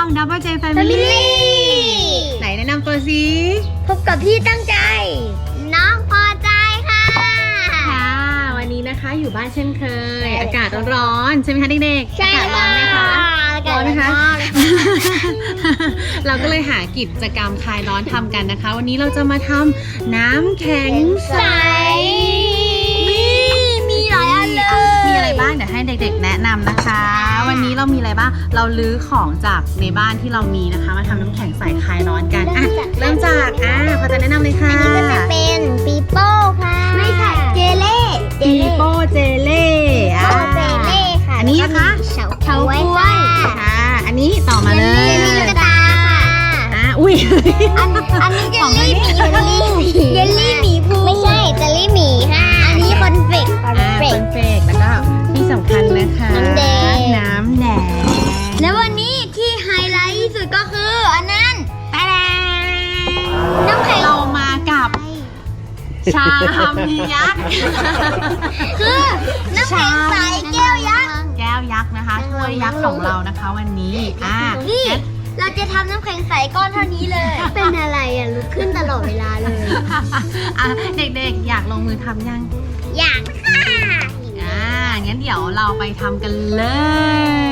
ช่อง Double J Family Family ไหนแนะนำตัวสิพบกับพี่ตั้งใจ น้องพอใจค่ะ ค่ะ วันนี้นะคะอยู่บ้านเช่นเคยอากาศร้อนๆใช่ไหมคะเด็กๆใช่อากาศร้อนไหมคะอากาศร้อนไหมคะ ร้อนมากเลยเราก็เลยหากิจกรรมคลายร้อนทำกันนะคะ วันนี้เราจะมาทำน้ำแข็งใส มีมีหลายอันเลย มีอะไรบ้างเดี๋ยวให้เด็กๆ แนะนำนะคะวันนี้ เรามีอะไรบ้าง เราลื้อของจากในบ้านที่เรามีนะคะ มาทำน้ำแข็งใสคลายร้อนกันอะเริ่มจากอะพอจะแนะนำเลยค่ะ อันนี้ก็จะเป็นปีโป้ค่ะ ไม่ใช่เจเล่เจปีเล่โป้เจเล่โป้เจเล่ค่ะอันนี้นะคะ เฉาเฉาก้วยค่ะค่ะอันนี้ต่อมาเลยเยลลี่ลูกตาค่ะ อะอุ้ย อันอันนี้เจลลี่หมีเยลลี่หมีเยลลี่หมีภูไม่ใช่เจลลี่หมีค่ะ อันนี้คอนเฟกคอนอ่าเฟเป็กนเฟกแล้วก็ที่ สำคัญนะคะ น้ำแดง น้ำแดงแล้ววันนี้ที่ไฮไลท์ที่สุดก็คืออันนั้นแป๊ดน้ำแข็งเรามากับ ชามยักษ์ คือน้ำแข็งใสแก้วยักษ์ แก้วยักษ์นะคะถ้วยยักษ์ของเรานะคะวันนี้ อ่านี่เราจะทำน้ำแข็งใสก้อนเท่านี้เลย เป็นอะไรอะลุกขึ้นตลอดเวลาเลย อะเด็กๆ อยากลงมือทำยัง อยากค่ะอ่า งั้นเดี๋ยวเราไปทำกันเลย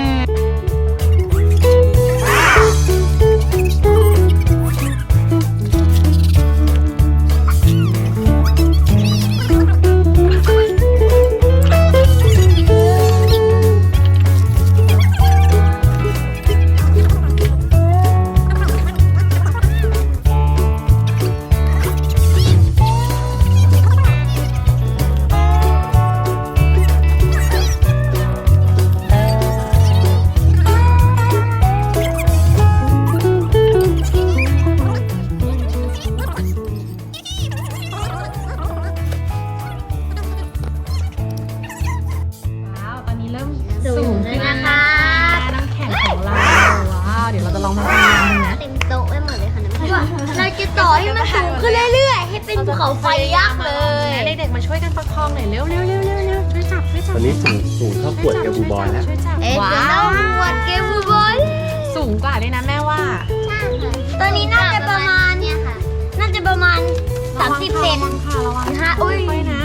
เป็นภูเขาไฟยักษ์เลยเด็กๆมาช่วยกันประคองหน่อยเร็วเร็วเร็วเร็วเร็วช่วยจับช่วยจับตอนนี้สูงสูงเท่าขวดแกบูบอยแล้วช่วยจับเอ๊ะว้าจะต้องหวดเกมบูบอยสูงกว่าด้วยนะแม่ว่าตอนนี้น่าจะประมาณเนี่ยค่ะ น่าจะประมาณ30เซนระวังค่ะระวังนะค่ะคะอุ้ยค่อยๆนะ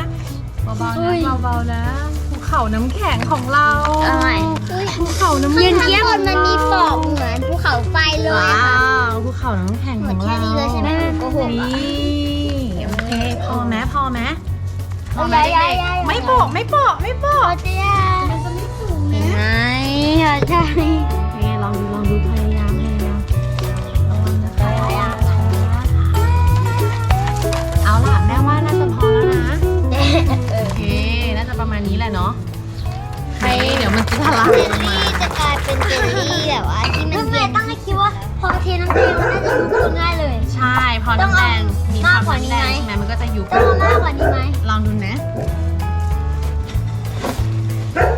เบาๆอุ้ยนะเบาๆนะภูเขาน้ำแข็งของเราเอาใหม่ภูเขาน้ำเย็แข็นงเยี่ยมมันมีปอกเหมือนภูเขาไฟเลยว้าค่ะวภูเขาน้ำแข็งเหขมืออนงแค่เรานี้เลยใช่ไหมโกหกนี่อะ โอเคพอไหมพอไหมพอไหมย้ายเด็กย้ายๆไม่โปะไม่โปะไม่โปะเราจะมันจะไม่สูงเห็นไหมเราจะโอเคลองดูลองดู โอเคเดี๋ยวมันจะทะลักเจลออกมาลี่จะกลายเป็นเจลลี่แบบว่าที่มันเย็นตั้งให้คิดว่าพอเทน้ำแข็งมันน่าจะยุบขึ้นง่ายเลย ใช่ พอน้ำแดงมีคามต้องเอามากกว่านี้น้ำแดไหมงใช่ไหมมันก็จะยุบต้องเอามากกว่านี้ไหมลองดูนะ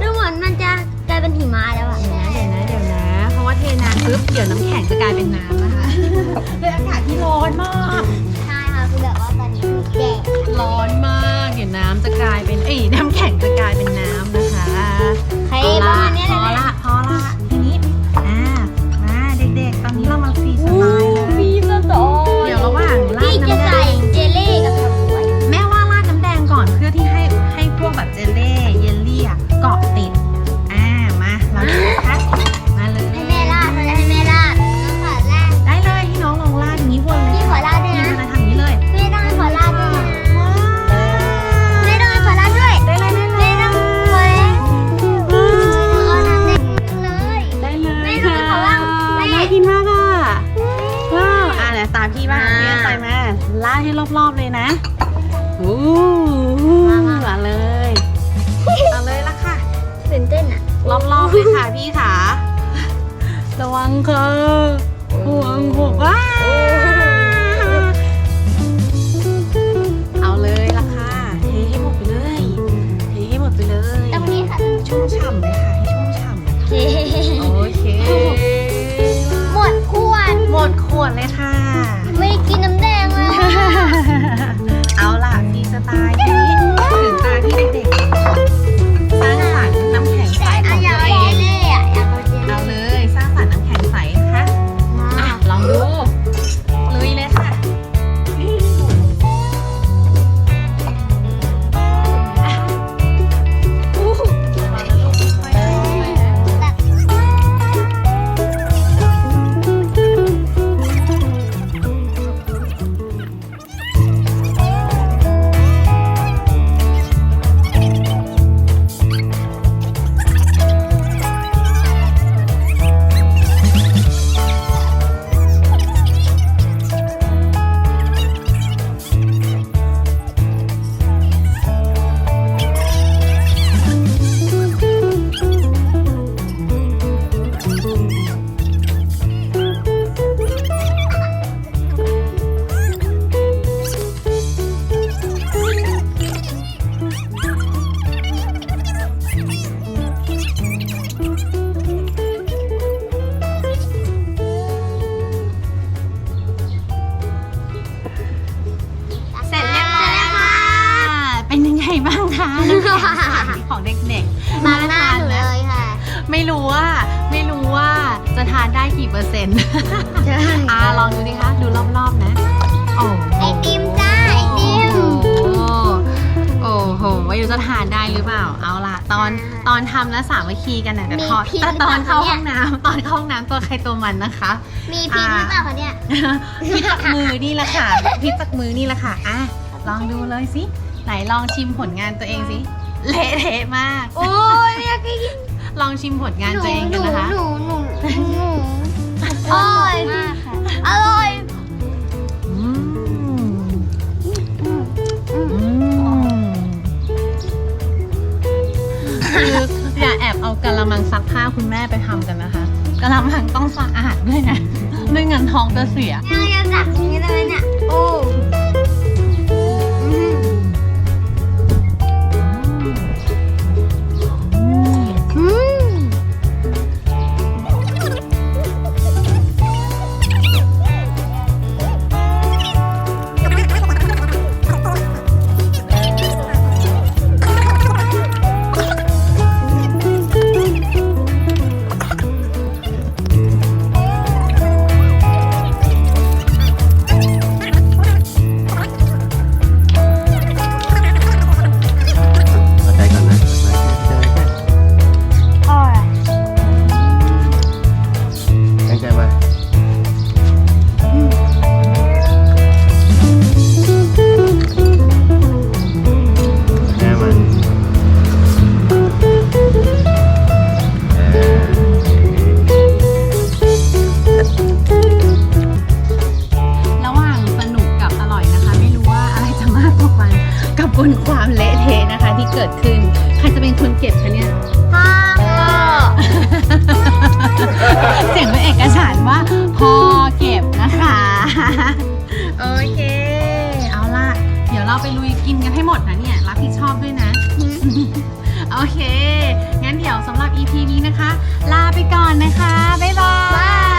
ดูเหมือนมันจะกลายเป็นหิมะแล้วอะเดี๋ยวนะเดี๋ยวนะเดี๋ยวนะ เพราะว่าเทนานปุ๊บเดี๋ยวน้ำแข็งจะกลายเป็นน้ำนะคะเป็นอากาศที่ร้อนมาก ใช่ค่ะคือแบบว่าตอนนี้คือแดดร้อนมาก เดี๋ยวน้ำจะกลายเป็นเอ้ย ตามพี่บ้างพี่ใส่มาลาดให้รอบๆเลยนะอู้มาเลยเอาเลยละค่ะตื่นเต้นอะรอบๆเลยค่ะพี่ขาระวังค่ะห่วงห่วงว้าเอา เด็กๆบางหน้าหนูนะเลยค่ะ ไม่รู้ว่า ไม่รู้ว่าจะทานได้กี่เปอร์เซ็นต์ใช่ อ่าลองดูดิคะดูรอบๆนะโอ้โหไอติมจ้าไอติมโอ้โหไม่รู้จะทานได้หรือเปล่า เอาล่ะ ตอนตอนทำแล้วสามัคคีกันนะแต่มีตอนพิษแต่ตอนหรือเปเข้าล่าห้องน้ำตอนเข้าห้องน้ำตัวใครตัวมันนะคะ มีพิษหรือเปล่าคะเนี่ย พิษจากมือนี่แหละค่ะพิษจากมือนี่แหละค่ะอะลองดูเลยสิไหนลองชิมผลงานตัวเองสิ เละเทะมาก โอ้ยไม่อยากกินลองชิมผลงานหนูตัวเองหกันนูนะคะหนูหนูหนูอร่อยมากค่ะอร่อยอืมอืมคืออย่าแอบเอากะละมังซักผ้าคุณแม่ไปทำกันนะคะกะละมังต้องสะอาดด้วยนะไม่งั้นท้องจะเสียยังจะจับอย่างนี้เลยเนี่ยโอ้อื นความเละเทะนะคะที่เกิดขึ้น ใครจะเป็นคนเก็บคะเนี่ยพ่อพ่อเสียงเป็นเอกฉันท์ว่าพ่อเก็บนะคะ โอเค เอาล่ะ เดี๋ยวเราไปลุยกินกันให้หมดนะเนี่ย รับผิดชอบด้วยนะ โอเค งั้นเดี๋ยวสำหรับ EP นี้นะคะ ลาไปก่อนนะคะ บ๊ายบาย